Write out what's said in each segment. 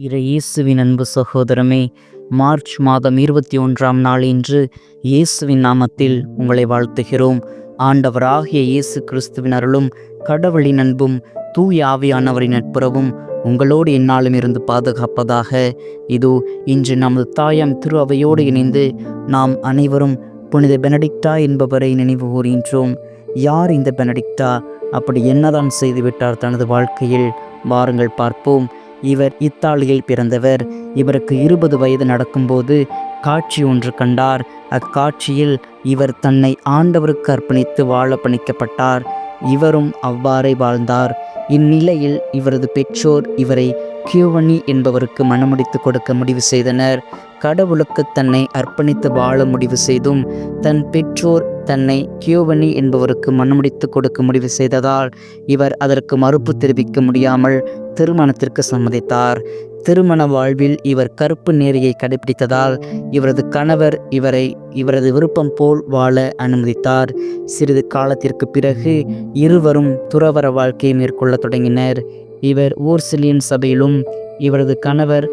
இறை இயேசுவின் அன்பு சகோதரமே மார்ச் மாதம் இருபத்தி ஒன்றாம் நாள் இன்று இயேசுவின் நாமத்தில் உங்களை வாழ்த்துகிறோம். ஆண்டவராகிய இயேசு கிறிஸ்துவின் அருளும் கடவுளின் அன்பும் தூய ஆவியானவரின் நட்புறவும் உங்களோடு எந்நாளும் இருந்து பாதுகாப்பதாக. இது இன்று நமது தாயாம் திரு அவையோடு இணைந்து நாம் அனைவரும் புனித பெனடிக்டா என்பவரை நினைவு கூறுகின்றோம் யார் இந்த பெனடிக்டா? அப்படி என்னதான் செய்துவிட்டார் தனது வாழ்க்கையில்? வாருங்கள் பார்ப்போம். இவர் இத்தாலியில் பிறந்தவர். இவருக்கு இருபது வயது நடக்கும்போது காட்சி ஒன்று கண்டார். அக்காட்சியில் இவர் தன்னை ஆண்டவருக்கு அர்ப்பணித்து வாழ பணிக்கப்பட்டார். இவரும் அவ்வாறே வாழ்ந்தார். இந்நிலையில் இவரது பெற்றோர் இவரை கியூவனி என்பவருக்கு மணமுடித்து கொடுக்க முடிவு செய்தனர். கடவுளுக்கு தன்னை அர்ப்பணித்து வாழ முடிவு செய்தும் தன் பெற்றோர் தன்னை கியோவனி என்பவருக்கு மனமுடித்து கொடுக்க முடிவு செய்ததால் இவர் அதற்கு மறுப்பு தெரிவிக்க முடியாமல் திருமணத்திற்கு சம்மதித்தார். திருமண வாழ்வில் இவர் கருப்பு நேரியை கடைபிடித்ததால் இவரது கணவர் இவரை இவரது விருப்பம் போல் வாழ அனுமதித்தார். சிறிது காலத்திற்கு பிறகு இருவரும் துறவர வாழ்க்கையை மேற்கொள்ள தொடங்கினர். இவர் ஊர்சிலியன் சபையிலும் இவரது கணவர்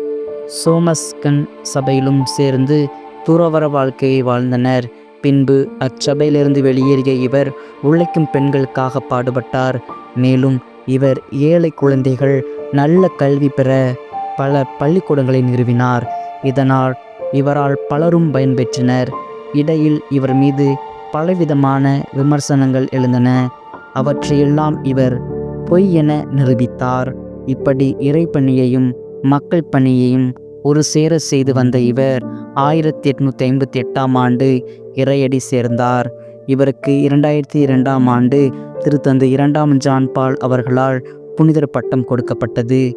சோமஸ்கன் சபையிலும் சேர்ந்து துறவர வாழ்க்கையை வாழ்ந்தனர். பின்பு அச்சபையிலிருந்து வெளியேறிய இவர் உழைக்கும் பெண்களுக்காக பாடுபட்டார். மேலும் இவர் ஏழை குழந்தைகள் நல்ல கல்வி பெற பல பள்ளிக்கூடங்களை நிறுவினார். இதனால் இவரால் பலரும் பயன்பெற்றனர் இடையில் இவர் மீது பலவிதமான விமர்சனங்கள் எழுந்தன. அவற்றையெல்லாம் இவர் பொய் என நிரூபித்தார். இப்படி இறைப்பணியையும் மக்கள் பணியையும் ஒரு சேர செய்து வந்த இவர் ஆயிரத்தி எட்நூற்றி ஐம்பத்தி எட்டாம் ஆண்டு இறையடி சேர்ந்தார். இவருக்கு இரண்டாயிரத்தி இரண்டாம் ஆண்டு திருத்தந்தை இரண்டாம் ஜான் பால் அவர்களால் புனிதர் பட்டம் கொடுக்கப்பட்டது.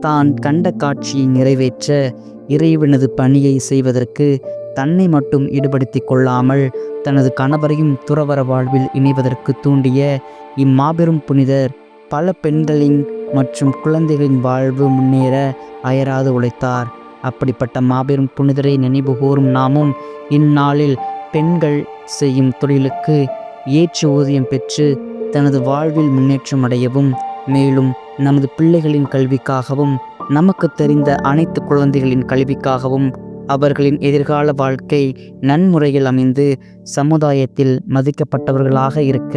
தான் கண்ட காட்சியை நிறைவேற்ற இறைவனது பணியை செய்வதற்கு தன்னை மட்டும் ஈடுபடுத்தி கொள்ளாமல் தனது கணவரையும் துறவர வாழ்வில் இணைவதற்கு தூண்டிய இம்மாபெரும் புனிதர் பல பெண்களின் மற்றும் குழந்தைகளின் வாழ்வு முன்னேற அயராது உழைத்தார். அப்படிப்பட்ட மாபெரும் புனிதரை நினைவு கூறும் நாமும் இந்நாளில் பெண்கள் செய்யும் தொழிலுக்கு ஏற்று ஊதியம் பெற்று தனது வாழ்வில் முன்னேற்றம் அடையவும் மேலும் நமது பிள்ளைகளின் கல்விக்காகவும் நமக்கு தெரிந்த அனைத்து குழந்தைகளின் கல்விக்காகவும் அவர்களின் எதிர்கால வாழ்க்கை நன்முறையில் அமைந்து சமுதாயத்தில் மதிக்கப்பட்டவர்களாக இருக்க